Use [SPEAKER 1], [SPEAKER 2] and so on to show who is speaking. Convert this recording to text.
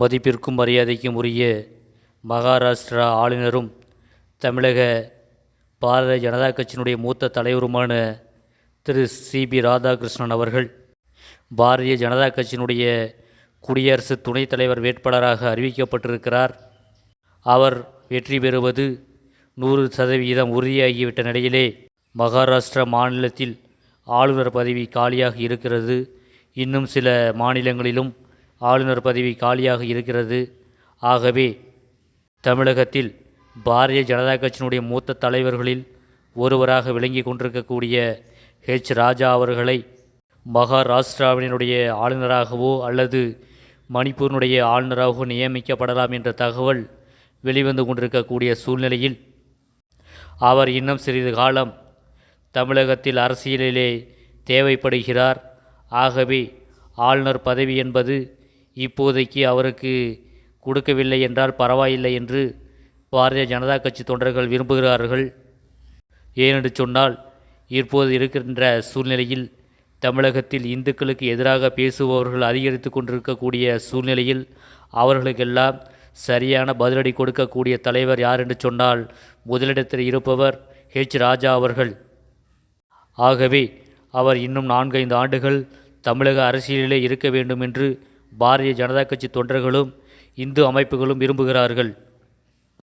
[SPEAKER 1] மதிப்பிற்கும் மரியாதைக்கும் உரிய மகாராஷ்டிரா ஆளுநரும் தமிழக பாரதிய ஜனதா கட்சியினுடைய மூத்த தலைவருமான திரு சிபி ராதாகிருஷ்ணன் அவர்கள் பாரதிய ஜனதா கட்சியினுடைய குடியரசு துணைத் தலைவர் வேட்பாளராக அறிவிக்கப்பட்டிருக்கிறார். அவர் வெற்றி பெறுவது நூறு சதவிகிதம் உறுதியாகிவிட்ட நிலையிலே மகாராஷ்டிரா மாநிலத்தில் ஆளுநர் பதவி காலியாக இருக்கிறது. இன்னும் சில மாநிலங்களிலும் ஆளுநர் பதவி காலியாக இருக்கிறது. ஆகவே தமிழகத்தில் பாரதிய ஜனதா கட்சியினுடைய மூத்த தலைவர்களில் ஒருவராக விளங்கி கொண்டிருக்கக்கூடிய ஹெச் ராஜா அவர்களை மகாராஷ்டிராவினுடைய ஆளுநராகவோ அல்லது மணிப்பூரினுடைய ஆளுநராகவோ நியமிக்கப்படலாம் என்ற தகவல் வெளிவந்து கொண்டிருக்கக்கூடிய சூழ்நிலையில் அவர் இன்னும் சிறிது காலம் தமிழகத்தில் அரசியலிலே தேவைப்படுகிறார். ஆகவே ஆளுநர் பதவி என்பது இப்போதைக்கு அவருக்கு கொடுக்கவில்லை என்றால் பரவாயில்லை என்று பாரதிய ஜனதா கட்சி தொண்டர்கள் விரும்புகிறார்கள். ஏனென்று சொன்னால் இப்போது இருக்கின்ற சூழ்நிலையில் தமிழகத்தில் இந்துக்களுக்கு எதிராக பேசுபவர்கள் அதிகரித்து கொண்டிருக்கக்கூடிய சூழ்நிலையில் அவர்களுக்கெல்லாம் சரியான பதிலடி கொடுக்கக்கூடிய தலைவர் யார் என்று சொன்னால் முதலிடத்தில் இருப்பவர் ஹெச் ராஜா அவர்கள். ஆகவே அவர் இன்னும் நான்கைந்து ஆண்டுகள் தமிழக அரசியலிலே இருக்க வேண்டும் என்று பாரதிய ஜனதா கட்சி தொண்டர்களும் இந்து அமைப்புகளும் விரும்புகிறார்கள்.